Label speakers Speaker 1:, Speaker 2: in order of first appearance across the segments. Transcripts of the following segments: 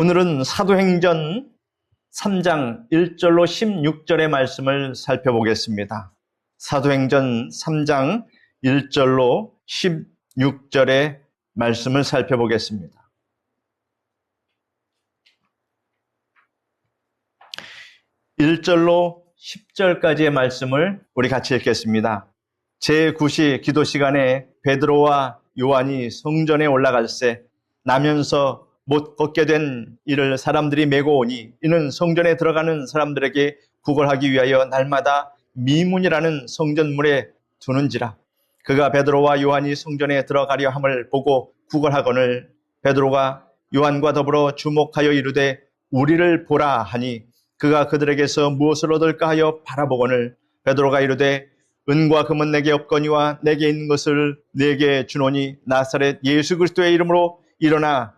Speaker 1: 오늘은 사도행전 3장 1절로 16절의 말씀을 살펴보겠습니다. 사도행전 3장 1절로 16절의 말씀을 살펴보겠습니다. 1절로 10절까지의 말씀을 우리 같이 읽겠습니다. 제9시 기도 시간에 베드로와 요한이 성전에 올라갈새 나면서 못 걷게 된 이를 사람들이 메고 오니 이는 성전에 들어가는 사람들에게 구걸하기 위하여 날마다 미문이라는 성전문에 두는지라. 그가 베드로와 요한이 성전에 들어가려 함을 보고 구걸하거늘 베드로가 요한과 더불어 주목하여 이르되 우리를 보라 하니 그가 그들에게서 무엇을 얻을까 하여 바라보거늘 베드로가 이르되 은과 금은 내게 없거니와 내게 있는 것을 내게 주노니 나사렛 예수 그리스도의 이름으로 일어나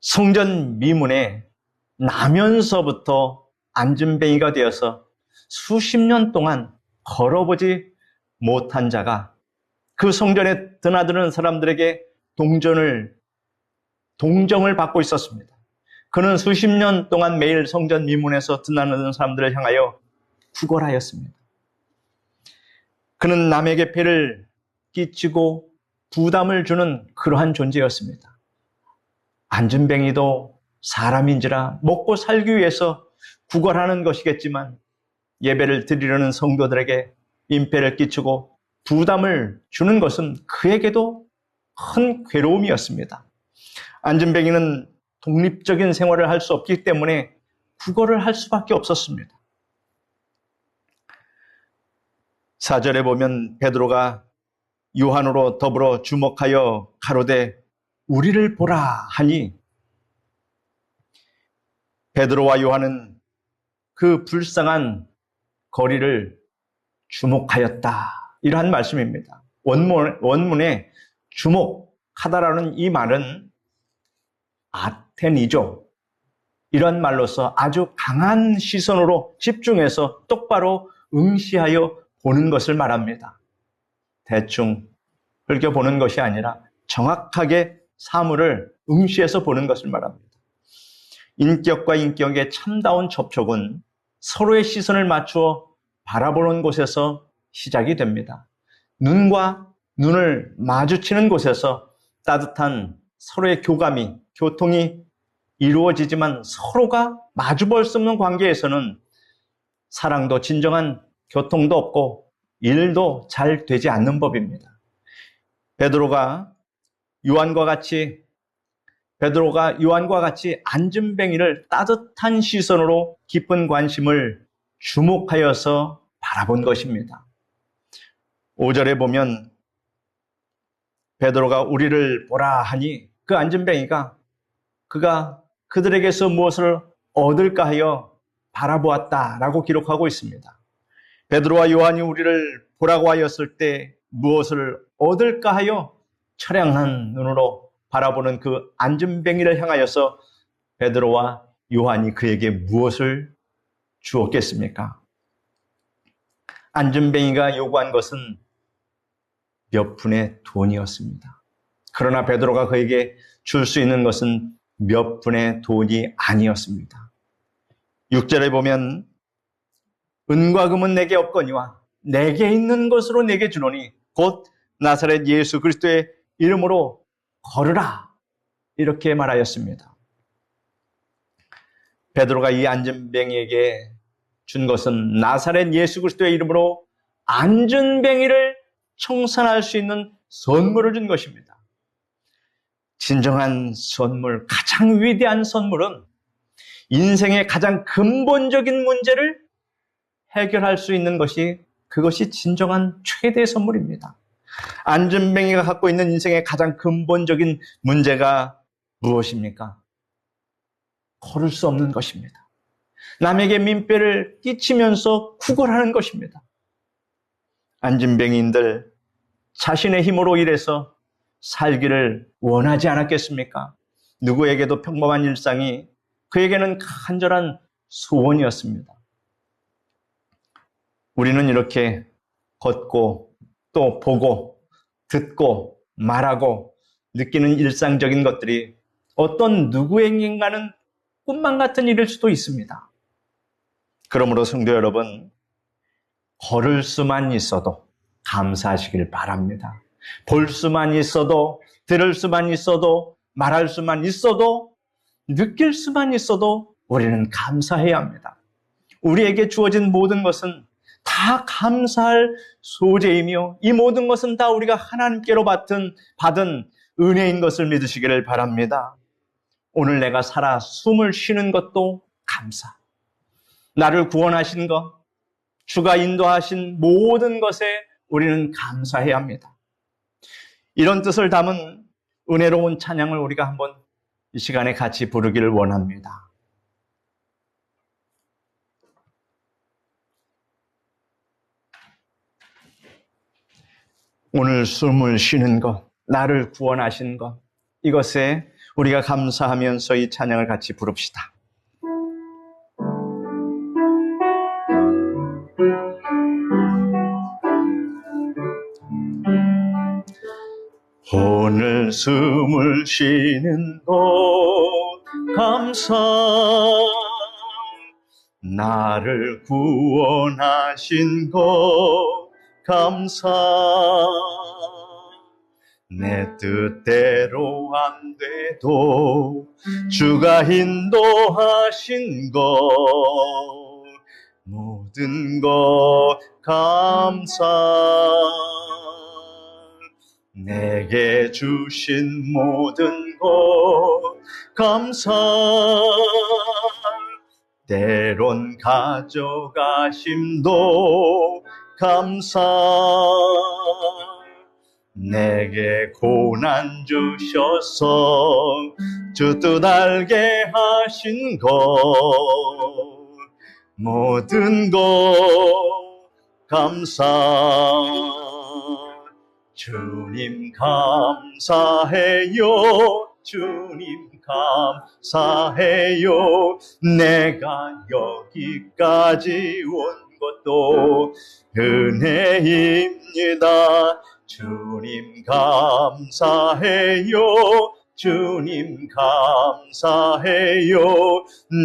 Speaker 1: 성전 미문에 나면서부터 안전뱅이가 되어서 수십 년 동안 걸어보지 못한 자가 그 성전에 드나드는 사람들에게 동전을 동정을 받고 있었습니다. 그는 수십 년 동안 매일 성전 미문에서 드나드는 사람들을 향하여 구걸하였습니다. 그는 남에게 폐를 끼치고 부담을 주는 그러한 존재였습니다. 안전뱅이도 사람인지라 먹고 살기 위해서 구걸하는 것이겠지만 예배를 드리려는 성도들에게 임패를 끼치고 부담을 주는 것은 그에게도 큰 괴로움이었습니다. 안전뱅이는 독립적인 생활을 할 수 없기 때문에 구걸을 할 수밖에 없었습니다. 사절에 보면 베드로가 요한으로 더불어 주목하여 가로되 우리를 보라 하니 베드로와 요한은 그 불쌍한 거리를 주목하였다. 이러한 말씀입니다. 원문, 원문에 주목하다라는 이 말은 아텐이죠. 이런 말로서 아주 강한 시선으로 집중해서 똑바로 응시하여 보는 것을 말합니다. 대충 흘겨보는 것이 아니라 정확하게 사물을 응시해서 보는 것을 말합니다. 인격과 인격의 참다운 접촉은 서로의 시선을 맞추어 바라보는 곳에서 시작이 됩니다. 눈과 눈을 마주치는 곳에서 따뜻한 서로의 교감이, 교통이 이루어지지만 서로가 마주 볼 수 없는 관계에서는 사랑도 진정한 교통도 없고 일도 잘 되지 않는 법입니다. 베드로가 요한과 같이 베드로가 요한과 같이 안전뱅이를 따뜻한 시선으로 깊은 관심을 주목하여서 바라본 것입니다. 5절에 보면 베드로가 우리를 보라 하니 그 안전뱅이가 그가 그들에게서 무엇을 얻을까 하여 바라보았다라고 기록하고 있습니다. 베드로와 요한이 우리를 보라고 하였을 때 무엇을 얻을까 하여 처량한 눈으로 바라보는 그 안전뱅이를 향하여서 베드로와 요한이 그에게 무엇을 주었겠습니까? 안전뱅이가 요구한 것은 몇 푼의 돈이었습니다. 그러나 베드로가 그에게 줄 수 있는 것은 몇 푼의 돈이 아니었습니다. 6절에 보면 은과 금은 내게 없거니와 내게 있는 것으로 내게 주노니 곧 나사렛 예수 그리스도의 이름으로 걸으라. 이렇게 말하였습니다. 베드로가 이 안전뱅이에게 준 것은 나사렛 예수 그리스도의 이름으로 안전뱅이를 청산할 수 있는 선물을 준 것입니다. 진정한 선물, 가장 위대한 선물은 인생의 가장 근본적인 문제를 해결할 수 있는 것이 그것이 진정한 최대 선물입니다. 안전뱅이가 갖고 있는 인생의 가장 근본적인 문제가 무엇입니까? 걸을 수 없는 것입니다. 남에게 민폐를 끼치면서 구걸하는 것입니다. 안진뱅이인들 자신의 힘으로 일해서 살기를 원하지 않았겠습니까? 누구에게도 평범한 일상이 그에게는 간절한 소원이었습니다. 우리는 이렇게 걷고 또 보고 듣고 말하고 느끼는 일상적인 것들이 어떤 누구에게인가는 꿈만 같은 일일 수도 있습니다. 그러므로 성도 여러분, 걸을 수만 있어도 감사하시길 바랍니다. 볼 수만 있어도, 들을 수만 있어도, 말할 수만 있어도, 느낄 수만 있어도 우리는 감사해야 합니다. 우리에게 주어진 모든 것은 다 감사할 소재이며 이 모든 것은 다 우리가 하나님께로 받은, 받은 은혜인 것을 믿으시기를 바랍니다. 오늘 내가 살아 숨을 쉬는 것도 감사. 나를 구원하신 것, 주가 인도하신 모든 것에 우리는 감사해야 합니다. 이런 뜻을 담은 은혜로운 찬양을 우리가 한번 이 시간에 같이 부르기를 원합니다. 오늘 숨을 쉬는 것, 나를 구원하신 것, 이것에 우리가 감사하면서 이 찬양을 같이 부릅시다. 오늘 숨을 쉬는 것 감사 나를 구원하신 것 감사. 내 뜻대로 안 돼도 주가 인도하신 것 모든 것 감사. 내게 주신 모든 것 감사. 때론 가져가심도 감사. 내게 고난 주셔서 주 뜻 알게 하신 것 모든 것 감사. 주님 감사해요. 주님 감사해요. 내가 여기까지 온 것도 은혜입니다. 주님 감사해요. 주님 감사해요.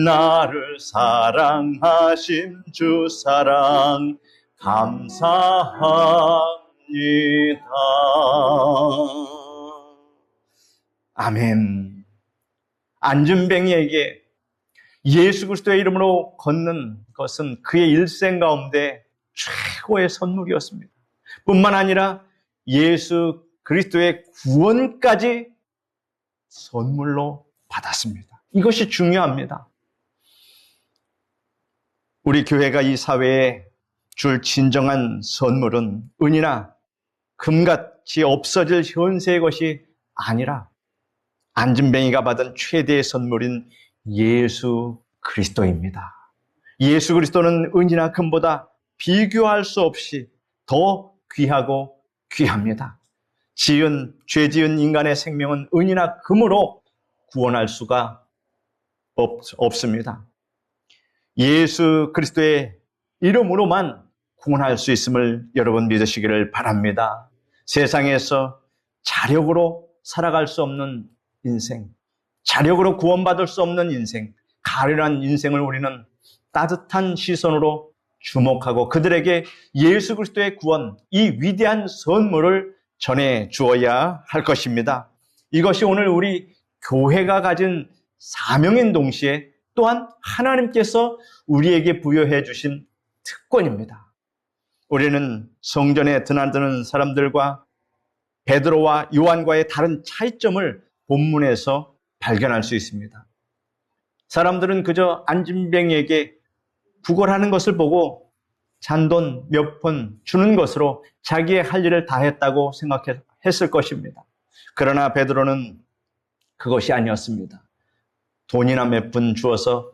Speaker 1: 나를 사랑하신 주 사랑 감사합니다. 아멘. 안준뱅이에게 예수 그리스도의 이름으로 걷는 것은 그의 일생 가운데 최고의 선물이었습니다. 뿐만 아니라 예수 그리스도의 구원까지 선물로 받았습니다. 이것이 중요합니다. 우리 교회가 이 사회에 줄 진정한 선물은 은이나 금같이 없어질 현세의 것이 아니라 안진뱅이가 받은 최대의 선물인 예수 그리스도입니다. 예수 그리스도는 은이나 금보다 비교할 수 없이 더 귀하고 귀합니다. 지은, 죄 지은 인간의 생명은 은이나 금으로 구원할 수가 없, 없습니다. 예수 그리스도의 이름으로만 구원할 수 있음을 여러분 믿으시기를 바랍니다. 세상에서 자력으로 살아갈 수 없는 인생, 자력으로 구원받을 수 없는 인생, 가련한 인생을 우리는 따뜻한 시선으로 주목하고 그들에게 예수 그리스도의 구원, 이 위대한 선물을 전해 주어야 할 것입니다. 이것이 오늘 우리 교회가 가진 사명인 동시에 또한 하나님께서 우리에게 부여해 주신 특권입니다. 우리는 성전에 드나드는 사람들과 베드로와 요한과의 다른 차이점을 본문에서 발견할 수 있습니다. 사람들은 그저 안진뱅에게 구걸하는 것을 보고 잔돈 몇 푼 주는 것으로 자기의 할 일을 다 했다고 생각했을 것입니다. 그러나 베드로는 그것이 아니었습니다. 돈이나 몇 푼 주어서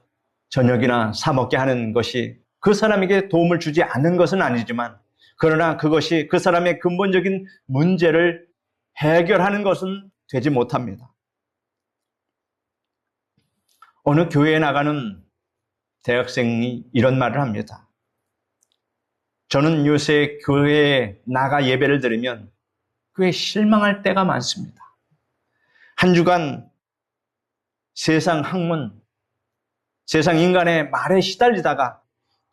Speaker 1: 저녁이나 사 먹게 하는 것이 그 사람에게 도움을 주지 않는 것은 아니지만 그러나 그것이 그 사람의 근본적인 문제를 해결하는 것은 되지 못합니다. 어느 교회에 나가는 대학생이 이런 말을 합니다. 저는 요새 교회에 나가 예배를 드리면 꽤 실망할 때가 많습니다. 한 주간 세상 학문, 세상 인간의 말에 시달리다가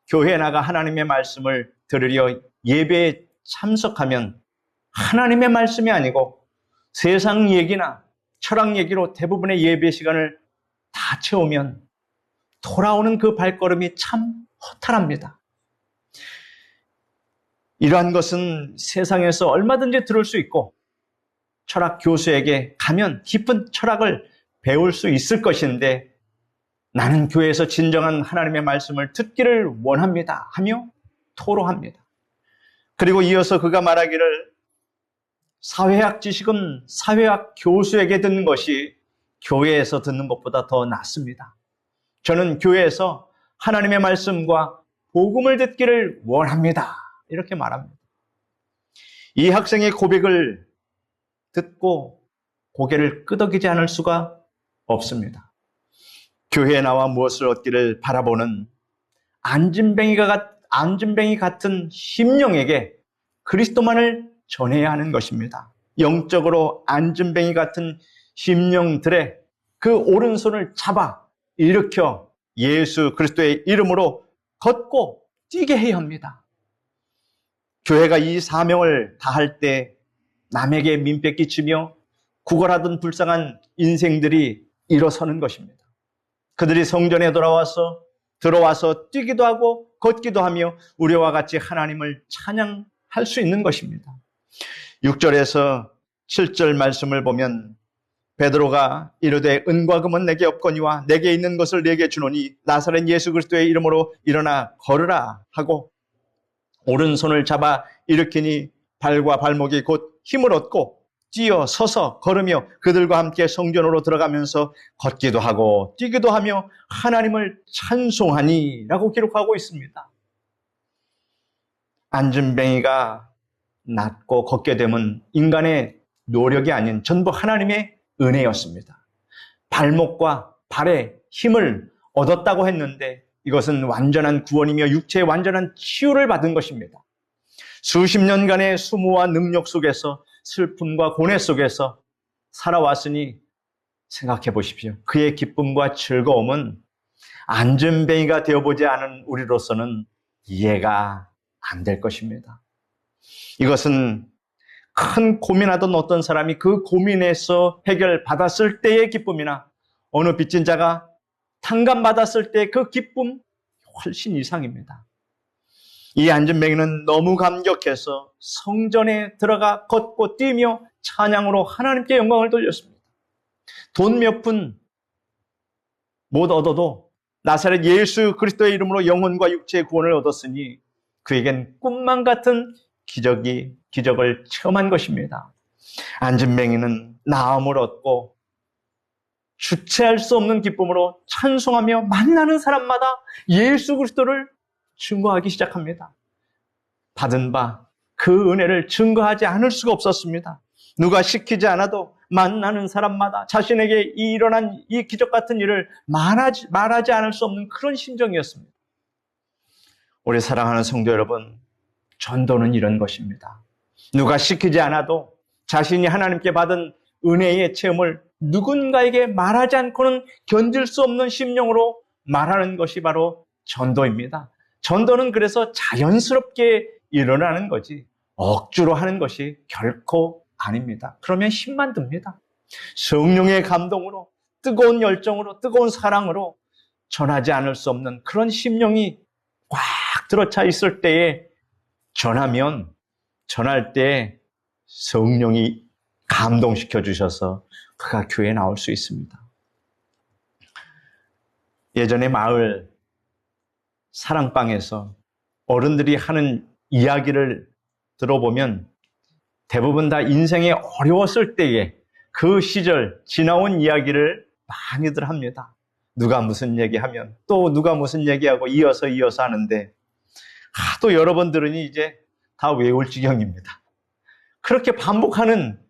Speaker 1: 교회에 나가 하나님의 말씀을 들으려 예배에 참석하면 하나님의 말씀이 아니고 세상 얘기나 철학 얘기로 대부분의 예배 시간을 다 채우면 돌아오는 그 발걸음이 참 허탈합니다. 이러한 것은 세상에서 얼마든지 들을 수 있고 철학 교수에게 가면 깊은 철학을 배울 수 있을 것인데 나는 교회에서 진정한 하나님의 말씀을 듣기를 원합니다 하며 토로합니다. 그리고 이어서 그가 말하기를 사회학 지식은 사회학 교수에게 듣는 것이 교회에서 듣는 것보다 더 낫습니다. 저는 교회에서 하나님의 말씀과 복음을 듣기를 원합니다. 이렇게 말합니다. 이 학생의 고백을 듣고 고개를 끄덕이지 않을 수가 없습니다. 교회에 나와 무엇을 얻기를 바라보는 안진뱅이가 안진뱅이 같은 심령에게 그리스도만을 전해야 하는 것입니다. 영적으로 안진뱅이 같은 심령들의 그 오른손을 잡아 일으켜 예수 그리스도의 이름으로 걷고 뛰게 해야 합니다. 교회가 이 사명을 다할 때 남에게 민폐 끼치며 구걸하던 불쌍한 인생들이 일어서는 것입니다. 그들이 성전에 돌아와서 들어와서 뛰기도 하고 걷기도 하며 우리와 같이 하나님을 찬양할 수 있는 것입니다. 6절에서 7절 말씀을 보면 베드로가 이르되 은과 금은 내게 없거니와 내게 있는 것을 내게 주노니 나사렛 예수 그리스도의 이름으로 일어나 걸으라 하고 오른손을 잡아 일으키니 발과 발목이 곧 힘을 얻고 뛰어 서서 걸으며 그들과 함께 성전으로 들어가면서 걷기도 하고 뛰기도 하며 하나님을 찬송하니 라고 기록하고 있습니다. 안준뱅이가 낫고 걷게 되면 인간의 노력이 아닌 전부 하나님의 은혜였습니다. 발목과 발에 힘을 얻었다고 했는데 이것은 완전한 구원이며 육체의 완전한 치유를 받은 것입니다. 수십 년간의 수모와 능력 속에서 슬픔과 고뇌 속에서 살아왔으니 생각해 보십시오. 그의 기쁨과 즐거움은 안전뱅이가 되어보지 않은 우리로서는 이해가 안 될 것입니다. 이것은 큰 고민하던 어떤 사람이 그 고민에서 해결받았을 때의 기쁨이나 어느 빚진 자가 탕감받았을 때 그 기쁨 훨씬 이상입니다. 이 안전뱅이는 너무 감격해서 성전에 들어가 걷고 뛰며 찬양으로 하나님께 영광을 돌렸습니다. 돈 몇 푼 못 얻어도 나사렛 예수 그리스도의 이름으로 영혼과 육체의 구원을 얻었으니 그에겐 꿈만 같은 기적이 기적을 체험한 것입니다. 안진뱅이는 나음을 얻고 주체할 수 없는 기쁨으로 찬송하며 만나는 사람마다 예수 그리스도를 증거하기 시작합니다. 받은 바 그 은혜를 증거하지 않을 수가 없었습니다. 누가 시키지 않아도 만나는 사람마다 자신에게 일어난 이 기적 같은 일을 말하지, 말하지 않을 수 없는 그런 심정이었습니다. 우리 사랑하는 성도 여러분, 전도는 이런 것입니다. 누가 시키지 않아도 자신이 하나님께 받은 은혜의 체험을 누군가에게 말하지 않고는 견딜 수 없는 심령으로 말하는 것이 바로 전도입니다. 전도는 그래서 자연스럽게 일어나는 거지 억지로 하는 것이 결코 아닙니다. 그러면 힘만 듭니다. 성령의 감동으로 뜨거운 열정으로 뜨거운 사랑으로 전하지 않을 수 없는 그런 심령이 꽉 들어차 있을 때에 전하면 전할 때 성령이 감동시켜 주셔서 그가 교회에 나올 수 있습니다. 예전에 마을 사랑방에서 어른들이 하는 이야기를 들어보면 대부분 다 인생이 어려웠을 때에 그 시절 지나온 이야기를 많이들 합니다. 누가 무슨 얘기하면 또 누가 무슨 얘기하고 이어서 이어서 하는데 하도 여러 번 들으니 이제 다 외울 지경입니다. 그렇게 반복하는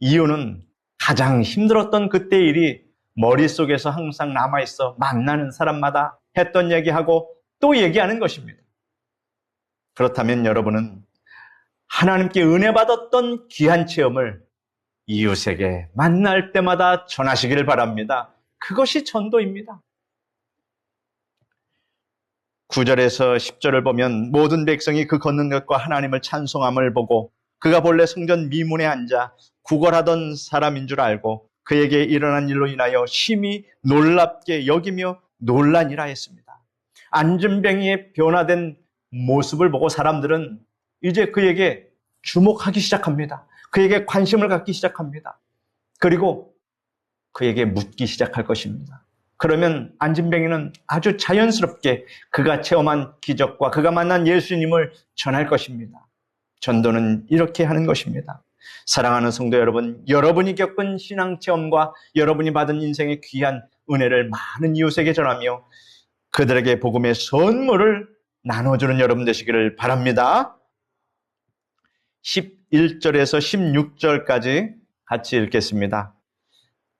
Speaker 1: 이유는 가장 힘들었던 그때 일이 머릿속에서 항상 남아있어 만나는 사람마다 했던 얘기하고 또 얘기하는 것입니다. 그렇다면 여러분은 하나님께 은혜 받았던 귀한 체험을 이웃에게 만날 때마다 전하시기를 바랍니다. 그것이 전도입니다. 9절에서 10절을 보면 모든 백성이 그 걷는 것과 하나님을 찬송함을 보고 그가 본래 성전 미문에 앉아 구걸하던 사람인 줄 알고 그에게 일어난 일로 인하여 심히 놀랍게 여기며 논란이라 했습니다. 안전뱅이의 변화된 모습을 보고 사람들은 이제 그에게 주목하기 시작합니다. 그에게 관심을 갖기 시작합니다. 그리고 그에게 묻기 시작할 것입니다. 그러면 안진뱅이는 아주 자연스럽게 그가 체험한 기적과 그가 만난 예수님을 전할 것입니다. 전도는 이렇게 하는 것입니다. 사랑하는 성도 여러분, 여러분이 겪은 신앙 체험과 여러분이 받은 인생의 귀한 은혜를 많은 이웃에게 전하며 그들에게 복음의 선물을 나눠주는 여러분 되시기를 바랍니다. 11절에서 16절까지 같이 읽겠습니다.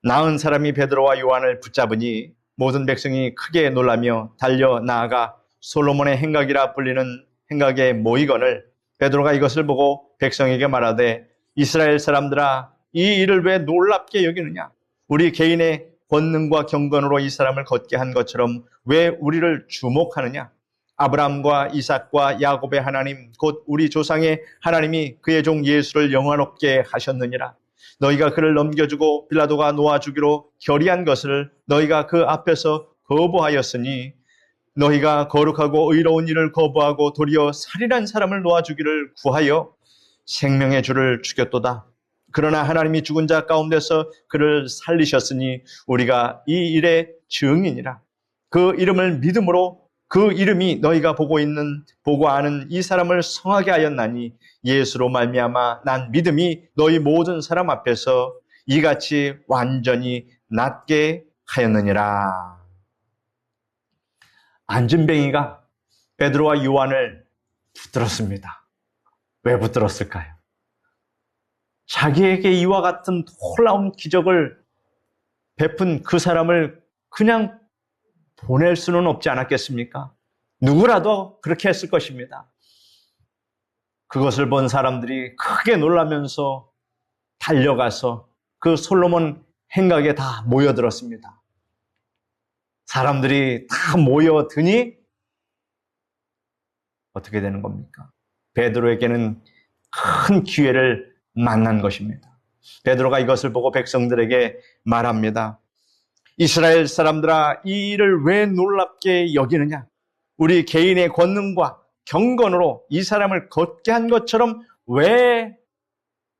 Speaker 1: 나은 사람이 베드로와 요한을 붙잡으니 모든 백성이 크게 놀라며 달려 나아가 솔로몬의 행각이라 불리는 행각에 모이거늘 베드로가 이것을 보고 백성에게 말하되 이스라엘 사람들아 이 일을 왜 놀랍게 여기느냐? 우리 개인의 권능과 경건으로 이 사람을 걷게 한 것처럼 왜 우리를 주목하느냐? 아브라함과 이삭과 야곱의 하나님 곧 우리 조상의 하나님이 그의 종 예수를 영화롭게 하셨느니라 너희가 그를 넘겨주고 빌라도가 놓아주기로 결의한 것을 너희가 그 앞에서 거부하였으니 너희가 거룩하고 의로운 일을 거부하고 도리어 살인한 사람을 놓아주기를 구하여 생명의 주를 죽였도다. 그러나 하나님이 죽은 자 가운데서 그를 살리셨으니 우리가 이 일의 증인이라. 그 이름을 믿음으로 그 이름이 너희가 보고 있는 보고 아는 이 사람을 성하게 하였나니 예수로 말미암아 난 믿음이 너희 모든 사람 앞에서 이같이 완전히 낫게 하였느니라. 안진뱅이가 베드로와 요한을 붙들었습니다. 왜 붙들었을까요? 자기에게 이와 같은 놀라운 기적을 베푼 그 사람을 그냥 보낼 수는 없지 않았겠습니까? 누구라도 그렇게 했을 것입니다. 그것을 본 사람들이 크게 놀라면서 달려가서 그 솔로몬 행각에 다 모여들었습니다. 사람들이 다 모여드니 어떻게 되는 겁니까? 베드로에게는 큰 기회를 만난 것입니다. 베드로가 이것을 보고 백성들에게 말합니다. 이스라엘 사람들아 이 일을 왜 놀랍게 여기느냐? 우리 개인의 권능과 경건으로 이 사람을 걷게 한 것처럼 왜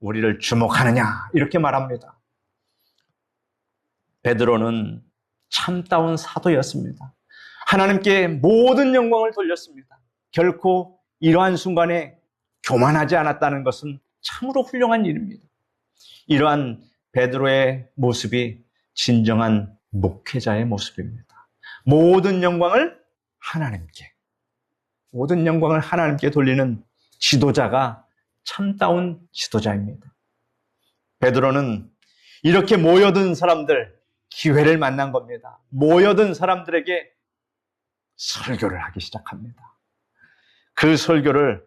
Speaker 1: 우리를 주목하느냐? 이렇게 말합니다. 베드로는 참다운 사도였습니다. 하나님께 모든 영광을 돌렸습니다. 결코 이러한 순간에 교만하지 않았다는 것은 참으로 훌륭한 일입니다. 이러한 베드로의 모습이 진정한 목회자의 모습입니다. 모든 영광을 하나님께, 모든 영광을 하나님께 돌리는 지도자가 참다운 지도자입니다. 베드로는 이렇게 모여든 사람들 기회를 만난 겁니다. 모여든 사람들에게 설교를 하기 시작합니다. 그 설교를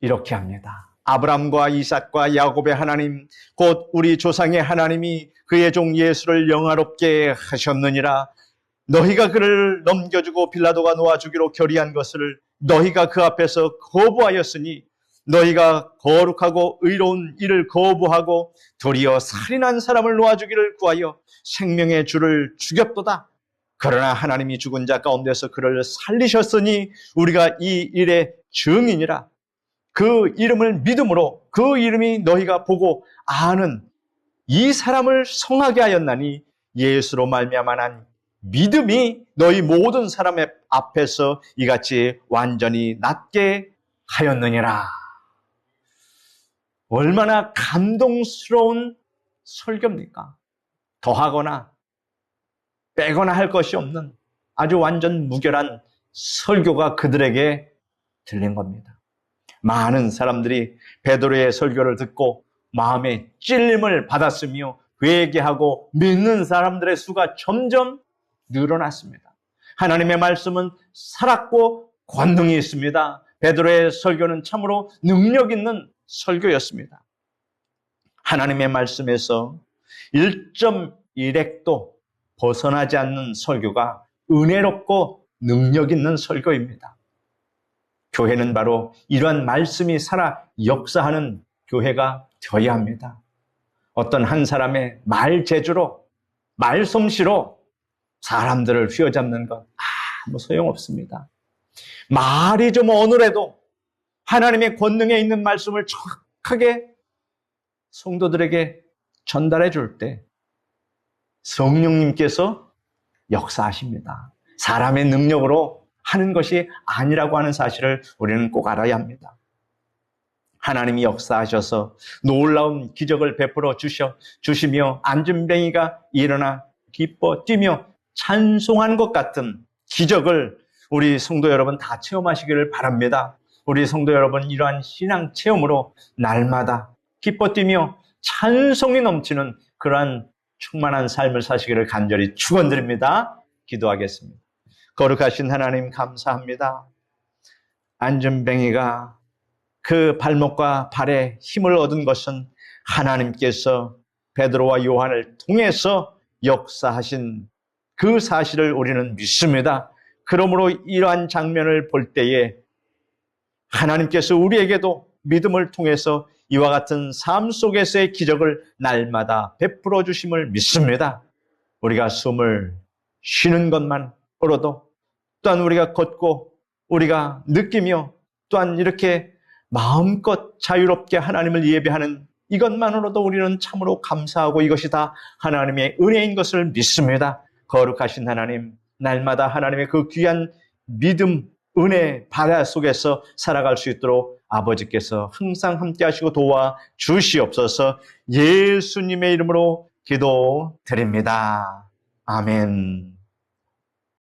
Speaker 1: 이렇게 합니다. 아브람과 이삭과 야곱의 하나님, 곧 우리 조상의 하나님이 그의 종 예수를 영화롭게 하셨느니라. 너희가 그를 넘겨주고 빌라도가 놓아주기로 결의한 것을 너희가 그 앞에서 거부하였으니 너희가 거룩하고 의로운 일을 거부하고 도리어 살인한 사람을 놓아주기를 구하여 생명의 주를 죽였도다. 그러나 하나님이 죽은 자 가운데서 그를 살리셨으니 우리가 이 일의 증인이라. 그 이름을 믿음으로 그 이름이 너희가 보고 아는 이 사람을 성하게 하였나니 예수로 말미암아 난 믿음이 너희 모든 사람의 앞에서 이같이 완전히 낫게 하였느니라. 얼마나 감동스러운 설교입니까? 더하거나 빼거나 할 것이 없는 아주 완전 무결한 설교가 그들에게 들린 겁니다. 많은 사람들이 베드로의 설교를 듣고 마음에 찔림을 받았으며 회개하고 믿는 사람들의 수가 점점 늘어났습니다. 하나님의 말씀은 살았고 권능이 있습니다. 베드로의 설교는 참으로 능력 있는 설교였습니다. 하나님의 말씀에서 1.1핵도 벗어나지 않는 설교가 은혜롭고 능력 있는 설교입니다. 교회는 바로 이러한 말씀이 살아 역사하는 교회가 되어야 합니다. 어떤 한 사람의 말 재주로, 말 솜씨로 사람들을 휘어잡는 것 아무 소용없습니다. 말이 좀 어느래도 하나님의 권능에 있는 말씀을 정확하게 성도들에게 전달해 줄 때 성령님께서 역사하십니다. 사람의 능력으로 하는 것이 아니라고 하는 사실을 우리는 꼭 알아야 합니다. 하나님이 역사하셔서 놀라운 기적을 베풀어 주셔 주시며 안전뱅이가 일어나 기뻐 뛰며 찬송한 것 같은 기적을 우리 성도 여러분 다 체험하시기를 바랍니다. 우리 성도 여러분 이러한 신앙 체험으로 날마다 기뻐 뛰며 찬송이 넘치는 그러한 충만한 삶을 사시기를 간절히 축원드립니다. 기도하겠습니다. 거룩하신 하나님 감사합니다. 안전뱅이가 그 발목과 발에 힘을 얻은 것은 하나님께서 베드로와 요한을 통해서 역사하신 그 사실을 우리는 믿습니다. 그러므로 이러한 장면을 볼 때에 하나님께서 우리에게도 믿음을 통해서 이와 같은 삶 속에서의 기적을 날마다 베풀어 주심을 믿습니다. 우리가 숨을 쉬는 것만 으로도 또한 우리가 걷고 우리가 느끼며 또한 이렇게 마음껏 자유롭게 하나님을 예배하는 이것만으로도 우리는 참으로 감사하고 이것이 다 하나님의 은혜인 것을 믿습니다. 거룩하신 하나님, 날마다 하나님의 그 귀한 믿음, 은혜 바다 속에서 살아갈 수 있도록 아버지께서 항상 함께 하시고 도와 주시옵소서 예수님의 이름으로 기도 드립니다. 아멘.